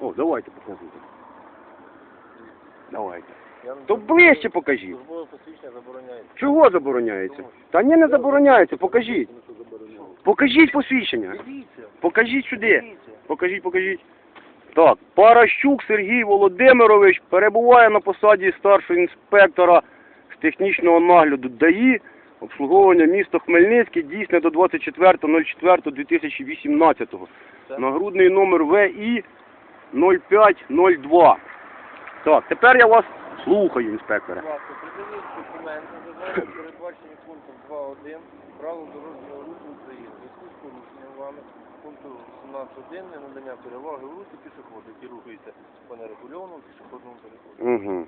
О, давайте показуйте. Давайте. То ближче покажіть. Службове посвідчення забороняється. Чого забороняється? Та ні, не забороняється, покажіть. Покажіть посвідчення. Дивіться, Покажіть сюди. Покажіть, покажіть. Так, Паращук Сергій Володимирович перебуває на посаді старшого інспектора з технічного нагляду ДАІ, обслуговування міста Хмельницький, дійсне до 24.04.2018. Це- Нагрудний номер ВІ 0502. Так, тепер я вас слухаю, інспекторе. Будь ласка, придивіть документи, зазначені передбачені пунктом 2.1 правил дорожнього руху України. Зв'язку з порушенням вами пункту 17.1 надання переваги в русі пішоходу, які рухаються по нерегульованому пішохідному переходу. Угу.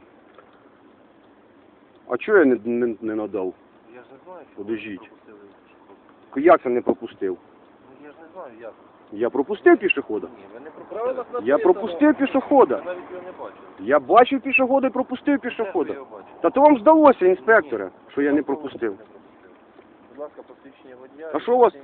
А чого я не, не, не надав? Я ж не знаю, що Подождіть. пропустили. Як це не пропустив? Ну я ж не знаю, як. Я пропустив пішохода. Ні, ви не пропустили. Я пропустив пішохода. Я навіть його не бачив. Я бачив пішохода і пропустив пішохода. бачили? Та то вам здалося, інспекторе, що я не пропустив. Будь ласка, посвідчення водія. А що у вас?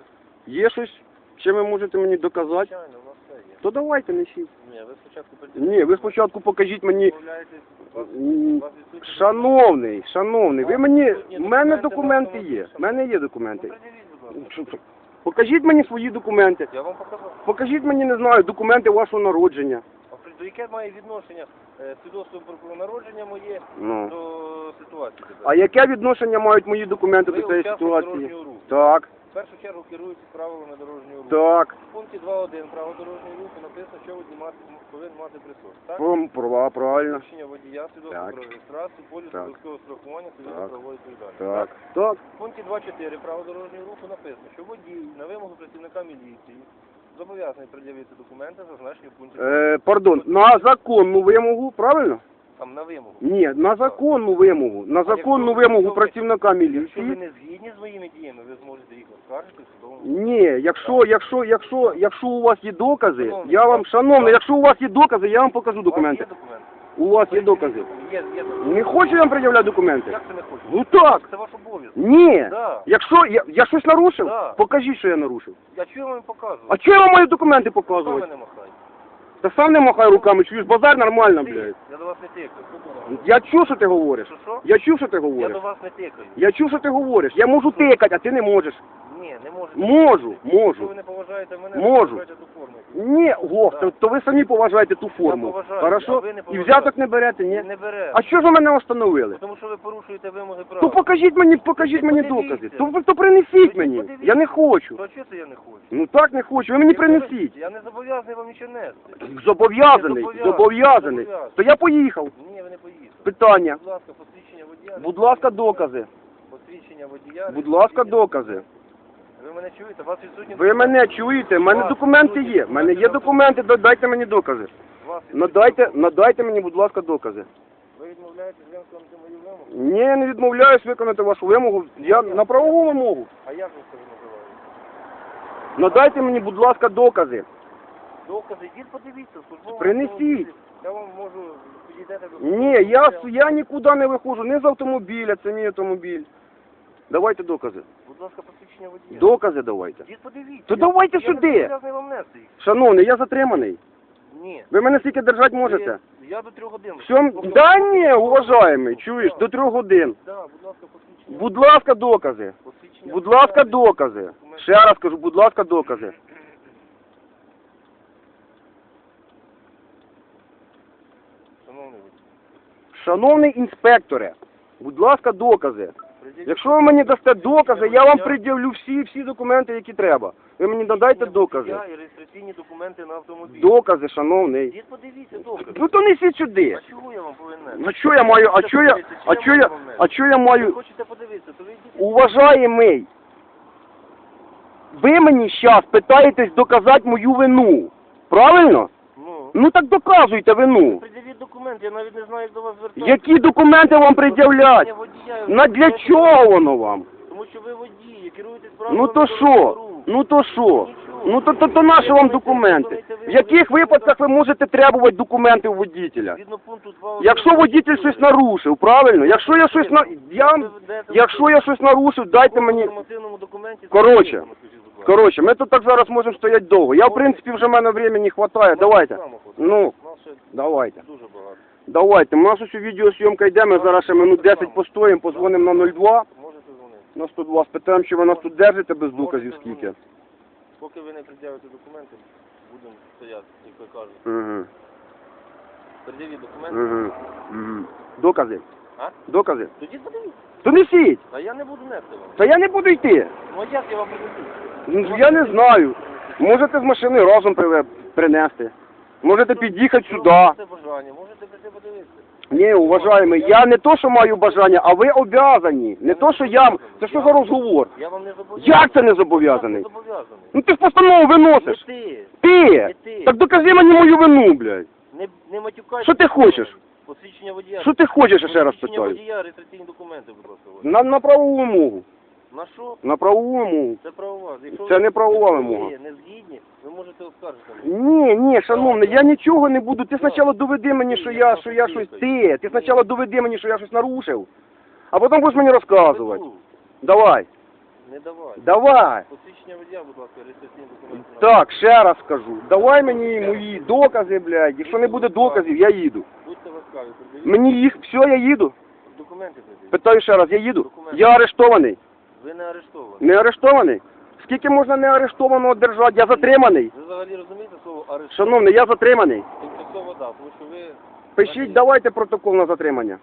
Є щось, чим ви можете мені доказати? Звичайно, у вас все є. То давайте несіть. Ні, ви спочатку. Ні, ви спочатку покажіть мені. Відмовляєтесь, у вас- у вас відсутні Шановний, шановний, ви мені. В мене документи є. В мене є документи. приділіть, будь ласка. Що це? Покажіть мені свої документи. Я вам показав. Покажіть мені, не знаю, документи вашого народження. А при- до яке має відношення е, свідоцтво про народження моє Ну. до ситуації? А яке відношення мають мої документи Ви до цієї ситуації? дорожнього руху. Так, першу чергу керуєтесь правилами дорожнього руху. так. В пункті 2.1 право дорожнього руху написано, що водій мати- повинен мати при. Так? Пром- Права, правильно. Рішення водія, свідоцтво Так. про реєстрацію, поліс Так. обов'язкового страхування, Так. цивільної правової відповідальності. Так, так. В пункті 2.4 право дорожнього руху написано, що водій на вимогу працівника міліції зобов'язаний пред'явити документи, зазначені в пункті. Е, пардон, на законну вимогу, правильно? Там на вимогу. Ні, на законну вимогу. На законну вимогу працівника Якщо ви міліції. не згідні з моїми діями, ви зможете їх оскаржити в судовому. Ні, якщо, якщо, якщо, якщо у вас є докази, я вам, шановний, якщо у вас є докази, я вам покажу У вас документи. є документи? У вас є докази. Є, є документи. Не хочу я вам пред'являти документи. Як це не хочете? Ну так. Це ваш обов'язок. Ні. Да. Якщо я, я щось нарушив, Да. покажіть, що я нарушив. Я чого вам показую? А чого я вам маю документи Саме показувати? не махай. Та сам не махай руками, чуєш, базар нормально, блядь. Я до вас не тикаю. Я чув, що ти говориш. Що що? Я чув, що ти Я говориш. до вас не тикаю. Я чув, що ти говориш. Я можу тикати, а ти не можеш. Ні, не можете. Можу, можу. ви не поважаєте мене, Можу. поважайте ту форму. Ні, Вов, то, то ви самі поважаєте ту форму. поважаю, Хорошо? а ви не І поважаєте. взяток не берете, ні? Не бере. А що ж ви мене встановили? Тому що ви порушуєте вимоги права. То покажіть мені, покажіть мені Подивіться. докази. То, ви- то принесіть Ви мені. подивіться. Я не хочу. То чого це я не хочу? Ну так не хочу. Ви мені Я принесіть. Я не зобов'язаний вам нічого нести. Зобов'язаний, Зобов'язаний. зобов'язаний. Зобов'язаний. То я поїхав. Ні, ви не поїдете. Питання. Будь ласка, посвідчення водія. Будь ласка, докази. Посвідчення водія. Будь ласка, докази. Ви мене чуєте? У вас відсутні Ви мене чуєте? У мене документи є. У мене є документи, дайте мені докази. У вас відсутні Надайте, надайте мені, будь ласка, докази. Ви відмовляєтесь виконати мою вимогу? Ні, я не відмовляюсь виконати вашу вимогу. Я на правову вимогу. А як ви це називаєте? Надайте мені, будь ласка, докази. Докази, йдіть подивіться, службово. Принесіть. Я вам можу підійдете до... Ні, я, я нікуди не виходжу, не з автомобіля, це мій автомобіль. Давайте докази. Будь ласка, посвідчення водія. Докази давайте. Подивіться. То давайте я сюди. Я не зобов'язаний вам нести їх. Шановний, я затриманий. Ні. Ви мене скільки держати можете? Я до трьох годин. Все, да ні, уважаємий, чуєш, до трьох годин. Да, будь ласка, посвідчення. Будь ласка, докази. Посвідчення Будь ласка, докази. Ще раз кажу, будь ласка, докази. Шановний інспекторе, будь ласка, докази. Якщо ви мені дасте докази, я вам пред'явлю всі, всі документи, які треба. Ви мені надайте докази. Я і реєстраційні документи на автомобіль. Докази, шановний. Йдіть подивіться докази. Ну то несіть сюди. А чого я вам повинен? Ну що я маю, а що я, а що я, а що я Ви маю, хочете подивитися, то ви йдіть. уважаємий, ви мені зараз питаєтесь доказати мою вину. Правильно? Ну, Ну так доказуйте вину. придивіть документи, я навіть не знаю, як до вас звертатися. Які документи вам пред'являть? На для чого воно вам? Тому що ви водії, керуєтесь Ну то дорожнього що? руху. Ну то що? Ну то, то, то наші вам документи. В яких випадках ви можете требувати документи у водителя? Згідно пункту 2. Якщо водитель щось нарушив, правильно? Якщо я щось на я, якщо я щось нарушив, дайте мені. нормативному документі Коротше. напишіть, будь ласка. Коротше, ми тут так зараз можемо стояти довго. Я, в принципі, вже в мене времени хватає. Давайте. Ну, давайте. дуже багато. Давайте. У нас ось відеосйомка йде, ми зараз ще минут 10 постоїмо, позвонимо на 02, Можете дзвонити. на 102, спитаємо, чи ви нас тут держите без доказів скільки. Поки ви не пред'явите документи, будемо стояти, як ви кажете. Угу. Пред'явіть документи. Угу. Угу. Докази. А? Докази. Тоді подивіться. То несіть. А я не буду нести вам. Та я не буду йти. Ну а як я вам принесу? Ну, я не знаю. Можете з машини разом приве- принести. Можете під'їхати сюди. Можете бажання, можете прийти подивитися. Ні, уважаємо, я не то, що маю бажання, а ви обязані. Не то, що я... Це що за розговор? Я вам не зобов'язаний. Як це не не зобов'язаний? зобов'язаний. Ну ти ж постанову Не виносиш. ти. Ти! ти. Так докажи мені мою вину, блядь. Не, не матюкайся. Що ти хочеш? Посвідчення водія. Що ти хочеш, я ще раз Посвідчення питаю? водія, реєстраційні документи, будь ласка. На, на правову вимогу. На що? На правову вимогу. Це правова. Якщо Це ви- не правова вимога. ви не згідні, ви можете оскаржити. Ні, ні, шановний, я нічого не буду. Ти спочатку доведи мені, що я, що я щось... Ти, ти спочатку доведи мені, що я щось нарушив. А потім будеш мені розказувати. Веду. Давай, Не давай. давай. Посвідчення водія, будь ласка, реєстраційні документи. Так, ще раз скажу. Давай мені мої докази, блядь. Якщо не буде доказів, я їду. Будьте ласкаві, придивіть Мені їх, все, я їду. документи придивіть. Питаю ще раз, я їду. Я арештований. Ви не арештовані. Не арештований? Скільки можна не арештованого держати? Я затриманий. Ви взагалі розумієте слово арештований? Шановний, я затриманий. Тимчасово да, тому що ви... Пишіть, давайте протокол на затримання.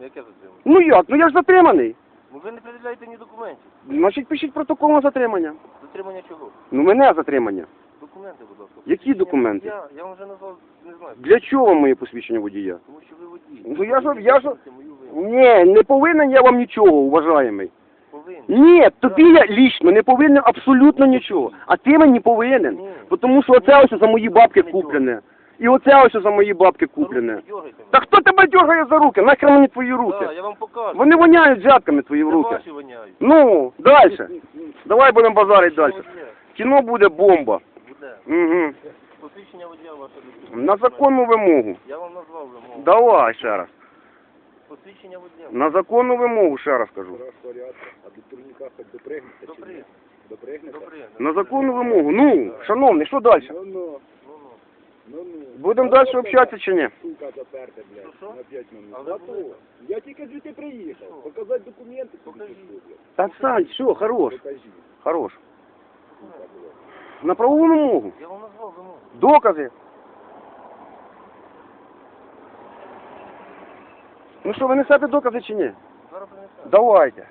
Яке затримання? Ну як? Ну я ж затриманий. Ну ви не пред'являєте ні документів. Значить, пишіть протокол на затримання. Затримання чого? Ну мене затримання. Документи, будь ласка. Які Посвідчення документи? водія, Я вам вже назвав, не знаю. Для чого вам моє посвідчення водія? Тому що ви водій. Ну, я ж- я ж- мою вину. Ні, не повинен я вам нічого, уважаємий. Повинні. Ні, тобі я лічно не повинен абсолютно нічого. А ти мені повинен. Бо Тому що оце ось за мої бабки куплене. І оце ось за мої бабки куплене. Та хто тебе дергає за руки? Нахер мені твої руки? Да, я вам покажу. Вони воняють взятками твої в руки. ваші воняють. Ну, далі. Давай будемо базарити далі. Кіно буде бомба. Буде. Угу. Посвідчення водія ваше. На законну вимогу. Я вам назвав вимогу. Давай ще раз. Посвідчення водія. На законну вимогу ще раз кажу. А до турніка хоч допригнеться чи ні? Допригнеться? На законну вимогу. Ну, шановний, що далі? Ну, ну, Ну, ну. ну, ну. Будемо далі общатися чи ні? Сука заперте, блядь, Що, що? на 5 минут. А А то, я тільки звідти приїхав. Що? Показати документи тобі Покажіть. пішлю, блядь. Та Сань, все, хорош, Покажи. хорош. На правову вимогу. Я вам назвав вимогу. Докази. Ну що, ви несете докази чи ні? Зараз. Давайте.